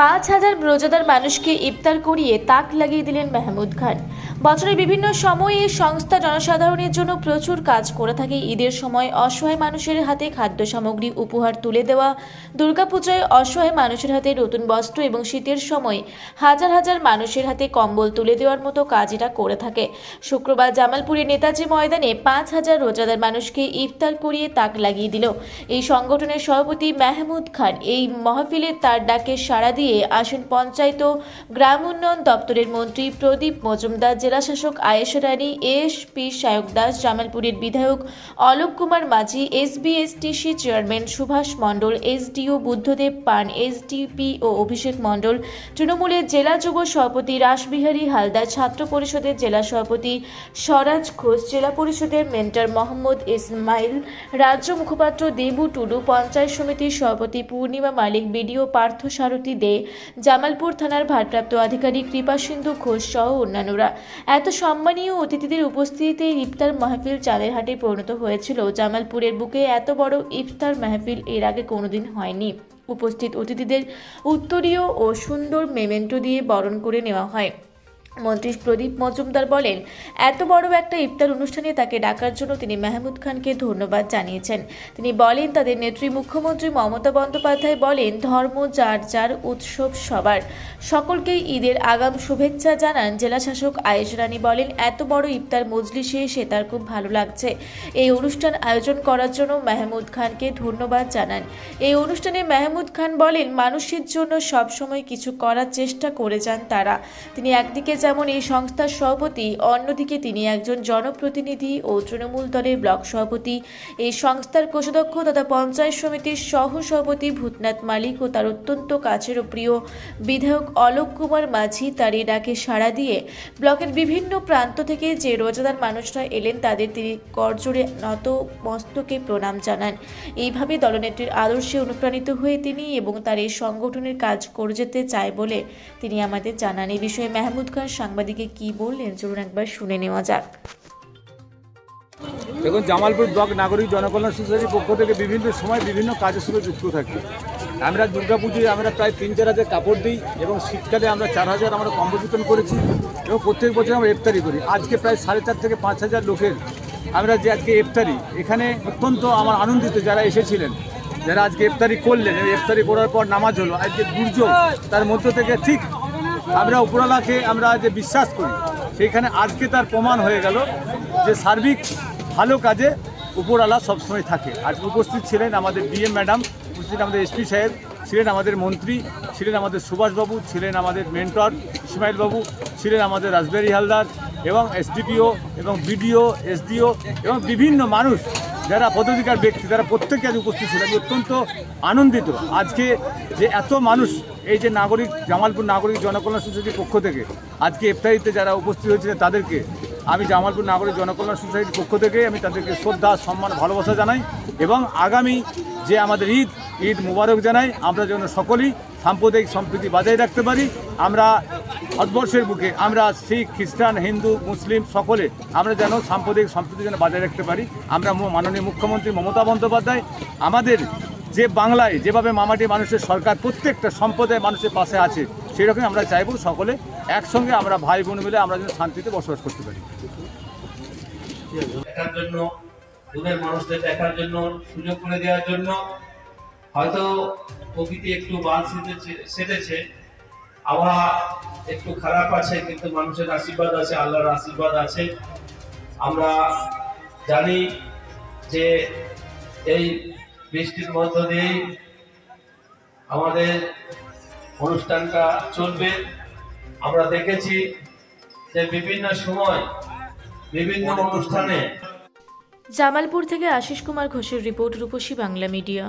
পাঁচ হাজার রোজাদার মানুষকে ইফতার করিয়ে তাক লাগিয়ে দিলেন মাহমুদ খান। বছরের বিভিন্ন সময়ে এই সংস্থা জনসাধারণের জন্য প্রচুর কাজ করে থাকে। ঈদের সময় অসহায় মানুষের হাতে খাদ্য সামগ্রী উপহার তুলে দেওয়া, দুর্গাপূজায় অসহায় মানুষের হাতে নতুন বস্ত্র এবং শীতের সময় হাজার হাজার মানুষের হাতে কম্বল তুলে দেওয়ার মতো কাজ এটা করে থাকে। শুক্রবার জামালপুরের নেতাজি ময়দানে পাঁচ হাজার রোজাদার মানুষকে ইফতার করিয়ে তাক লাগিয়ে দিল। এই সংগঠনের সভাপতি মাহমুদ খান এই মহফিলে তার ডাকে সাড়া দিয়ে আসেন পঞ্চায়েত ও গ্রাম উন্নয়ন দপ্তরের মন্ত্রী প্রদীপ মজুমদার জেলাশাসক আয়েশা রানী, এস পি সায়ক দাস, জামালপুরের বিধায়ক Alok Kumar Majhi, S SBSTC chairman Subhash Mondal SDO Buddhadeb Pan SDPO Abhishek Mondal, তৃণমূলের জেলা যুব সভাপতি রাসবিহারী হালদার, ছাত্র পরিষদের জেলা সভাপতি স্বরাজ ঘোষ, জেলা পরিষদের মেন্টর মোহাম্মদ ইসমাইল, রাজ্য মুখপাত্র দেবু টুডু, পঞ্চায়েত সমিতির সভাপতি পূর্ণিমা মালিক, বিডিও পার্থ সারথী দে, জামালপুর থানার ভারপ্রাপ্ত আধিকারিক কৃপাসিন্ধু ঘোষ সহ অন্যান্যরা। এত সম্মানীয় অতিথিদের উপস্থিতিতে ইফতার মাহফিল চাঁদের হাটে পরিণত হয়েছিল। জামালপুরের বুকে এত বড় ইফতার মাহফিল এর আগে কোনোদিন হয়নি। উপস্থিত অতিথিদের উত্তরীয় ও সুন্দর মেমেন্টো দিয়ে বরণ করে নেওয়া হয়। মন্ত্রী প্রদীপ মজুমদার বলেন, এত বড় একটা ইফতার অনুষ্ঠানে তাকে ডাকার জন্য তিনি মাহমুদ খানকে ধন্যবাদ জানিয়েছেন। তিনি বলেন, তাদের নেত্রী মুখ্যমন্ত্রী মমতা বন্দ্যোপাধ্যায় বলেন, ধর্ম যার যার উৎসব সবার। সকলকেই ঈদের আগাম শুভেচ্ছা জানান জেলাশাসক আয়েশ রানী বলেন, এত বড় ইফতার মজলিসে সে তার খুব ভালো লাগছে। এই অনুষ্ঠান আয়োজন করার জন্য মাহমুদ খানকে ধন্যবাদ জানান। এই অনুষ্ঠানে মাহমুদ খান বলেন, মানুষের জন্য সবসময় কিছু করার চেষ্টা করে যান তারা। তিনি একদিকে যেমন এই সংস্থার সভাপতি, অন্যদিকে তিনি একজন জনপ্রতিনিধি ও তৃণমূল দলের ব্লক সভাপতি। এই সংস্থার কোষাধ্যক্ষ তথা পঞ্চায়েত সমিতির সহ সভাপতি ভূতনাথ মালিক ও তার অত্যন্ত কাছের ও প্রিয় বিধায়ক অলোক কুমার মাঝি তার এই ডাকে সাড়া দিয়ে ব্লকের বিভিন্ন প্রান্ত থেকে যে রোজাদার মানুষরা এলেন তাদের তিনি করজোড়ে নত মস্তকে প্রণাম জানান। এইভাবে দলনেত্রীর আদর্শে অনুপ্রাণিত হয়ে তিনি এবং তার এই সংগঠনের কাজ করে যেতে চায় বলে তিনি আমাদের জানান। এই বিষয়ে মেহমুদ খান সাংবাদিকে কি বললেন? চলুন একবার শুনে নেওয়া যাক। দেখুন, জামালপুর ব্লক নাগরিক জনকল্যাণ সোসাইটির পক্ষ থেকে বিভিন্ন সময় বিভিন্ন কাজের সঙ্গে যুক্ত থাকি। আমরা দুর্গাপুজোয় আমরা প্রায় তিন চার হাজার কাপড় দিই এবং শীতকালে আমরা চার হাজার আমরা বিতরণ করেছি এবং প্রত্যেক বছর আমরা ইফতারি করি। আজকে প্রায় সাড়ে চার থেকে পাঁচ হাজার লোকের আমরা যে আজকে ইফতারি, এখানে অত্যন্ত আমার আনন্দিত যারা এসেছিলেন, যারা আজকে ইফতারি করলেন। ইফতারি করার পর নামাজ হলো, আজকে দুর্যোগ, তার মধ্য থেকে ঠিক আমরা উপরওয়ালাকে আমরা যে বিশ্বাস করি, সেইখানে আজকে তার প্রমাণ হয়ে গেল যে সার্বিক ভালো কাজে উপরওয়ালা সবসময় থাকে। আজকে উপস্থিত ছিলেন আমাদের ডিএম ম্যাডাম, উপস্থিত আমাদের এসপি সাহেব, ছিলেন আমাদের মন্ত্রী, ছিলেন আমাদের সুভাষবাবু, ছিলেন আমাদের মেন্টর ইসমাইল বাবু ছিলেন আমাদের রাসবেরি হালদার এবং এসডিপিও এবং বিডিও, এসডিও এবং বিভিন্ন মানুষ যারা পদাধিকার ব্যক্তি তারা প্রত্যেকে আজ উপস্থিত ছিল আমি অত্যন্ত আনন্দিত। আজকে যে এত মানুষ, এই যে নাগরিক, জামালপুর নাগরিক জনকল্যাণ সোসাইটির পক্ষ থেকে, আজকে ইফতারিতে যারা উপস্থিত হয়েছিলেন তাদেরকে, আমি জামালপুর নাগরিক জনকল্যাণ সোসাইটির পক্ষ থেকে আমি তাদেরকে শ্রদ্ধা, সম্মান, ভালোবাসা জানাই এবং আগামী যে আমাদের ঈদ ঈদ মুবারক জানাই। আমরা যেন সকলেই সাম্প্রদায়িক সম্প্রীতি বজায় রাখতে পারি। আমরা ভারতবর্ষের বুকে, আমরা শিখ, খ্রিস্টান, হিন্দু, মুসলিম সকলে আমরা যেন সাম্প্রদায়িক সম্প্রীতি যেন বজায় রাখতে পারি। আমরা মাননীয় মুখ্যমন্ত্রী মমতা বন্দ্যোপাধ্যায়, আমাদের যে বাংলায় যেভাবে মামাটি মানুষের সরকার প্রত্যেকটা সম্প্রদায়ের মানুষের পাশে আছে সেই রকম আমরা চাইব সকলে একসঙ্গে আমরা ভাই বোন মিলে আমরা যেন শান্তিতে বসবাস করতে পারি। দেখার জন্য, দূরের মানুষদের দেখার জন্য, সুযোগ করে দেওয়ার জন্য হয়তো প্রকৃতি একটু বাদ সেটেছে সেটেছে আবহাওয়া একটু খারাপ আছে, কিন্তু মানুষের আশীর্বাদ আছে, আল্লাহর আশীর্বাদ আছে। আমরা জানি যে এই বৃষ্টির মধ্য দিয়েই আমাদের অনুষ্ঠানটা চলবে। আমরা দেখেছি যে বিভিন্ন সময় বিভিন্ন অনুষ্ঠানে জামালপুর থেকে আশিস কুমার ঘোষের রিপোর্ট রূপসী বাংলা মিডিয়া।